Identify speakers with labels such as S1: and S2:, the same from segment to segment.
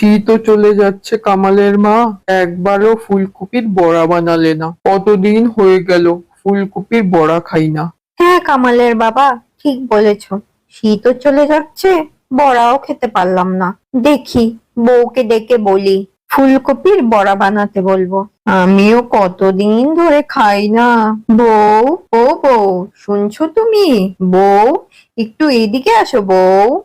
S1: শীতও চলে যাচ্ছে কামালের মা। একবারও ফুলকপির বড়া বানালে না। কতদিন হয়ে গেল ফুলকপির বড়া খাই না।
S2: হ্যাঁ কামালের বাবা, ঠিক বলেছ। শীতও চলে যাচ্ছে, বড়াও খেতে পারলাম না। দেখি, বউকে ডেকে বলি, ফুলকপির বড়া বানাতে বলব। আমিও কতদিন ধরে খাই না। বউ, ও বউ, শুনছো তুমি? বউ, একটু এদিকে আসো বউ।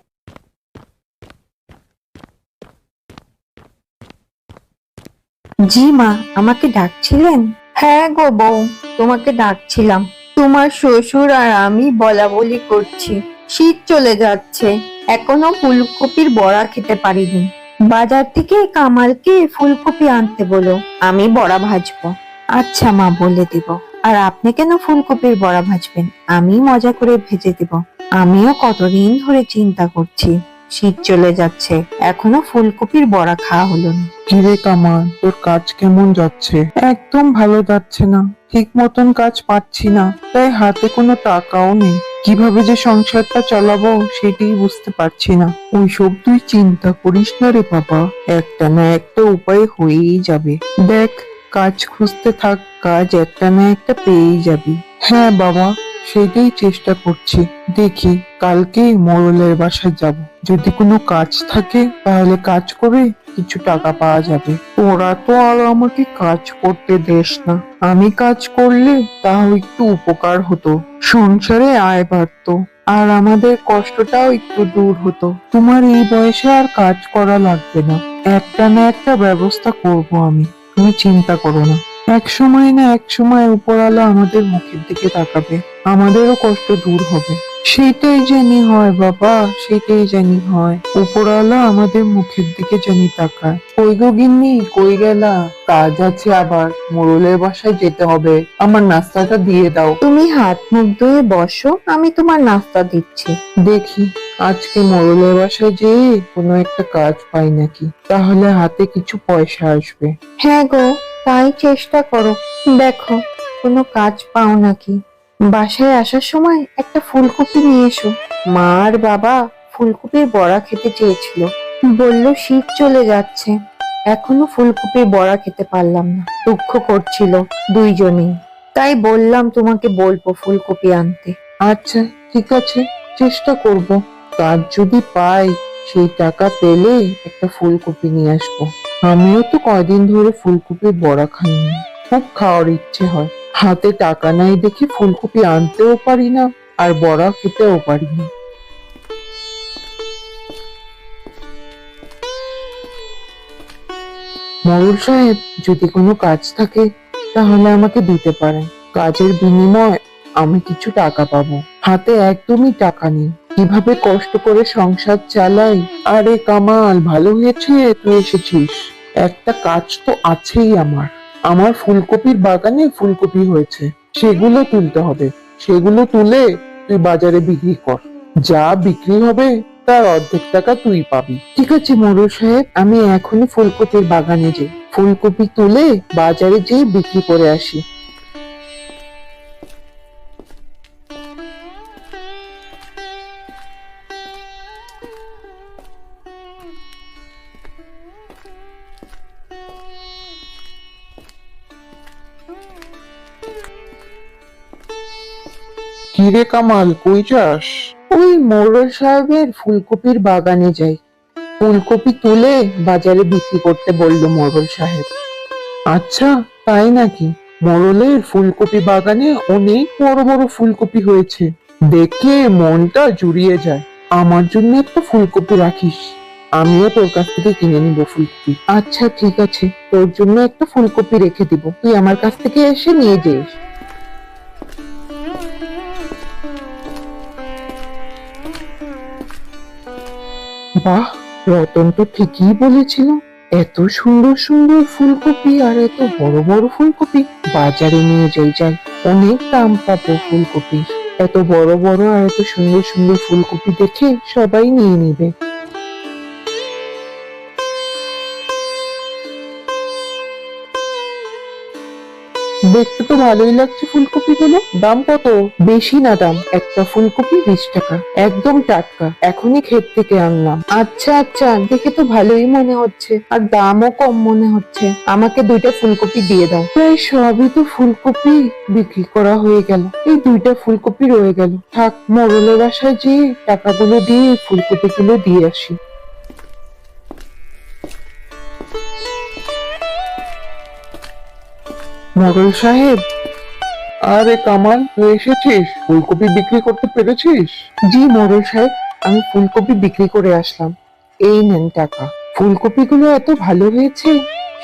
S2: জি মা, আমাকে ডাকছিলেন? হ্যাঁ গো বউ, তোমাকে ডাকছিলাম। তোমার শ্বশুর আর আমি বলা বলি করছি, শীত চলে যাচ্ছে, এখনও ফুলকপির বড়া খেতে পারিনি। বাজার থেকে কামালকে ফুলকপি আনতে বলো, আমি বড়া ভাজবো। আচ্ছা মা, বলে দিব। আর আপনি কেন ফুলকপির বড়া ভাজবেন? আমি মজা করে ভেজে দিব। আমিও কতদিন ধরে চিন্তা করছি। শীত চলে যাচ্ছে। এখনও ফুলকপির বড়া খাওয়া হলো না।
S1: কিরে কামাল, তোর কাজ কেমন যাচ্ছে? একদম ভালো যাচ্ছে না। ঠিক মতন কাজ পাচ্ছি না, তাই হাতে কোনো টাকাও নেই। কীভাবে যে সংসারটা চালাবো সেটাই বুঝতে পারছি না। ওইসব তুই চিন্তা করিস না রে বাবা, একটা না একটা উপায় হয়েই যাবে। দেখ, কাজ খুঁজতে থাক, কাজ একটা না একটা পেয়েই যাবি। হ্যাঁ বাবা সেটাই চেষ্টা করছি। দেখি, কালকে মোড়লের বাসায় যাব। যদি কোনো কাজ থাকে, তাহলে কাজ করে কিছু টাকা পাওয়া যাবে। ওরা তো আর আমাকে কাজ করতে দেস না। আমি কাজ করলে তাও একটু উপকার হতো। সংসারে আয় বাড়তো। আর আমাদের কষ্টটাও একটু দূর হতো। তোমার এই বয়সে আর কাজ করা লাগবে না। একটা না একটা ব্যবস্থা করব আমি। তুমি চিন্তা করো না। এক সময় না এক সময় উপরওয়ালা আমাদের মুখের দিকে তাকাবে। আমাদেরও কষ্ট দূর হবে। সেটাই জানি হয় বাবা সেটাই জানি হয়। উপরওয়ালা আমাদের মুখের দিকে জানি তাকায়। কই গো গিন্নি কই গেলা? কাজ আছে আবার। মোড়লের বাসায় যেতে হবে। আমার নাস্তাটা দিয়ে দাও।
S2: তুমি হাত মুখ ধুয়ে বসো আমি তোমার নাস্তা দিচ্ছি।
S1: দেখি আজকে মোড়লের বাসায় যেয়ে কোনো একটা কাজ পাই নাকি। তাহলে হাতে কিছু পয়সা আসবে।
S2: হ্যাঁ গো। তাই চেষ্টা করো। দেখো, কোনো কাজ পাও নাকি? বাসায় আসার সময় একটা ফুলকপি নিয়ে এসো। মা আর বাবা ফুলকপির বড়া খেতে চেয়েছিল। বলল, শীত চলে যাচ্ছে। এখনও ফুলকপির বড়া খেতে পারলাম না। দুঃখ করছিল দুইজনেই। তাই বললাম, তোমাকে বলব ফুলকপি আনতে।
S1: আচ্ছা ঠিক আছে, চেষ্টা করব। কাজ যদি পাই, সেই টাকা পেলে একটা ফুলকপি নিয়ে আসব। আমিও তো কয়দিন ধরে ফুলকপির বড়া খাইনি। খুব খাওয়ার ইচ্ছে হয়। হাতে টাকা নাই দেখি ফুলকপি আনতেও পারি না, আর বড়া খেতেও পারি না। মরুল সাহেব, যদি কোনো কাজ থাকে, তাহলে আমাকে দিতে পারেন। কাজের বিনিময় আমি কিছু টাকা পাবো। হাতে একদমই টাকা নেই। কীভাবে কষ্ট করে সংসার চালাই? আরে কামাল, ভালো হয়েছে? তুই এসেছিস। একটা কাজ তো আছেই আমার। আমার ফুলকপির বাগানে ফুলকপি হয়েছে। সেগুলো তুলতে হবে। সেগুলো তুলে তুই বাজারে বিক্রি কর। যা বিক্রি হবে, তার অর্ধেক টাকা তুই পাবি। ঠিক আছে মরু সাহেব, আমি এখনই ফুলকপির বাগানে যাই। ফুলকপি তুলে বাজারে যেয়ে বিক্রি করে আসি। কিরে কামাল কই যাস? ওই মোড়ল সাহেবের ফুলকপির বাগানে যাই। ফুলকপি তুলে বাজারে বিক্রি করতে বলল মোড়ল সাহেব। আচ্ছা তাই নাকি? মোড়লের ফুলকপি বাগানে অনেক বড় বড় ফুলকপি হয়েছে। দেখে মনটা জুড়িয়ে যায়। আমার জন্য একটা ফুলকপি রাখিস। আমিও তোর কাছ থেকে কিনে নিব ফুলকপি। আচ্ছা ঠিক আছে। তোর জন্য একটা ফুলকপি রেখে দিব। তুই আমার কাছ থেকে এসে নিয়ে যাস। বাহ রতন তো ঠিকই বলেছিল, এত সুন্দর সুন্দর ফুলকপি আর এত বড় বড় ফুলকপি বাজারে নিয়ে যাই যাই, অনেক দাম পাবো ফুলকপি। এত বড় বড় আর এত সুন্দর সুন্দর ফুলকপি দেখে সবাই নিয়ে নিবে। দেখতে তো ভালোই লাগছে ফুলকপিগুলো দাম কত? বেশি না দাম, একটা ফুলকপি বিশ টাকা, একদম টাটকা। এখনই ক্ষেত থেকে আনলাম। আচ্ছা আচ্ছা দেখে তো ভালোই মনে হচ্ছে। আর দামও কম মনে হচ্ছে। আমাকে দুইটা ফুলকপি দিয়ে দাও। প্রায় সবই তো ফুলকপি বিক্রি করা হয়ে গেল। এই দুইটা ফুলকপি রয়ে গেল। থাক মোড়লের আশায় যেয়ে টাকাগুলো দিয়ে ফুলকপিগুলো দিয়ে আসি। মোড়ল সাহেব। আরে কামাল তুই এসেছিস? ফুলকপি বিক্রি করতে পেরেছিস? জি মোড়ল সাহেব আমি ফুলকপি বিক্রি করে আসলাম। এই নেন টাকা। ফুলকপিগুলো এত ভালো হয়েছে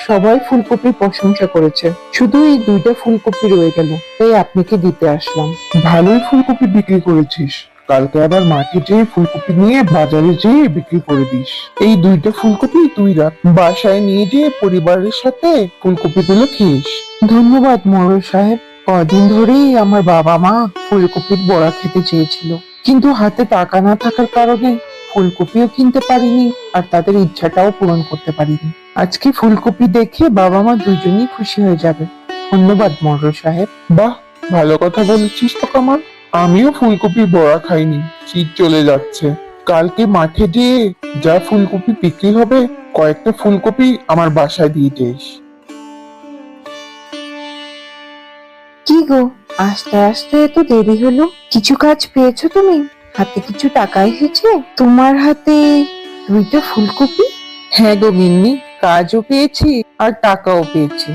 S1: সবাই ফুলকপির প্রশংসা করেছে। শুধু এই দুইটা ফুলকপি রয়ে গেল তাই আপনাকে দিতে আসলাম। ভালোই ফুলকপি বিক্রি করেছিস। কালকে আবার মাঠে যেয়ে ফুলকপি নিয়ে বাজারে যেয়ে বিক্রি করে দিস। এই দুইটা ফুলকপি তুই রাখ। বাসায় নিয়ে যেয়ে পরিবারের সাথে ফুলকপিগুলো খেয়েস ধন্যবাদ মোড়ল সাহেব। কদিন ধরেই আমার বাবা মা ফুলকপির বড়া খেতে চেয়েছিল। কিন্তু হাতে টাকা না থাকার কারণে ফুলকপিও কিনতে পারিনি আর তাদের ইচ্ছাটাও পূরণ করতে পারিনি। আজকে ফুলকপি দেখে বাবা মা দুজনেই খুশি হয়ে যাবে। ধন্যবাদ মোড়ল সাহেব। বাহ, ভালো কথা বলেছিস তো কামাল। আমিও ফুলকপি বড়া খাইনি শীত চলে যাচ্ছে। কালকে মাঠে যেয়ে যা ফুলকপি বিক্রি হবে কয়েকটা ফুলকপি আমার বাসায় দিয়ে যাস
S2: কি গো আস্তে আস্তে এত দেরি হলো? কিছু কাজ পেয়েছ তুমি? হাতে কিছু টাকা এসেছে তোমার হাতে দুইটা ফুলকপি?
S1: হ্যাঁ গো মিন্নি কাজও পেয়েছি আর টাকাও পেয়েছি।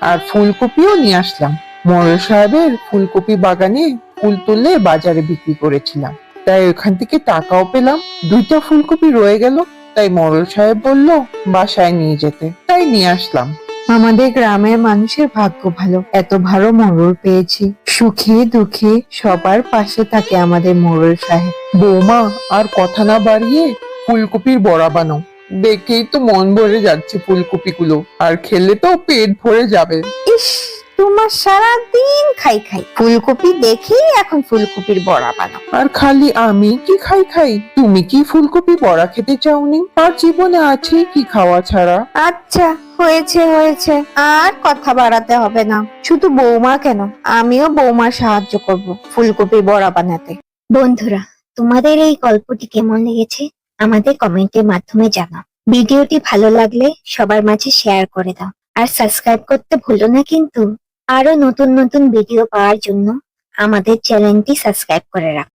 S1: আর ফুলকপিও নিয়ে আসলাম। মোড়ল সাহেবের ফুলকপি বাগানে ফুল তুলে বাজারে বিক্রি করেছিলাম। তাই ওখান থেকে টাকাও পেলাম। দুইটা ফুলকপি রয়ে গেল। তাই মোড়ল সাহেব বলল বাসায় নিয়ে যেতে। তাই নিয়ে আসলাম।
S2: আমাদের গ্রামের মানুষের ভাগ্য ভালো। এত ভালো মোড়ল পেয়েছি। সুখে দুঃখে সবার পাশে থাকে আমাদের মোড়ল সাহেব।
S1: বৌমা আর কথা না বাড়িয়ে ফুলকপির বড়া বানো। দেখেই তো মন ভরে যাচ্ছে ফুলকপিগুলো। আর খেলে তো পেট ভরে যাবে।
S2: ইস! তোমার সারা দিন খাই খাই। ফুলকপি দেখেই এখন ফুলকপির বড়া বানাও।
S1: আর খালি আমি কি খাই খাই? তুমি কি ফুলকপি বড়া খেতে চাওনি? আর জীবনে আছে কি খাওয়া ছাড়া?
S2: আচ্ছা হয়েছে হয়েছে। আর কথা বাড়াতে হবে না। শুধু বৌমা কেন? আমিও বৌমার সাহায্য করব ফুলকপি বড়া বানাতে।
S3: বন্ধুরা তোমাদের এই গল্পটি কেমন লেগেছে? আমাদের কমেন্টের মাধ্যমে জানাও। ভিডিওটি ভালো লাগলে সবার মাঝে শেয়ার করে দাও। আর সাবস্ক্রাইব করতে ভুলো না কিন্তু। আরও নতুন নতুন ভিডিও পাওয়ার জন্য আমাদের চ্যানেলটি সাবস্ক্রাইব করে রাখো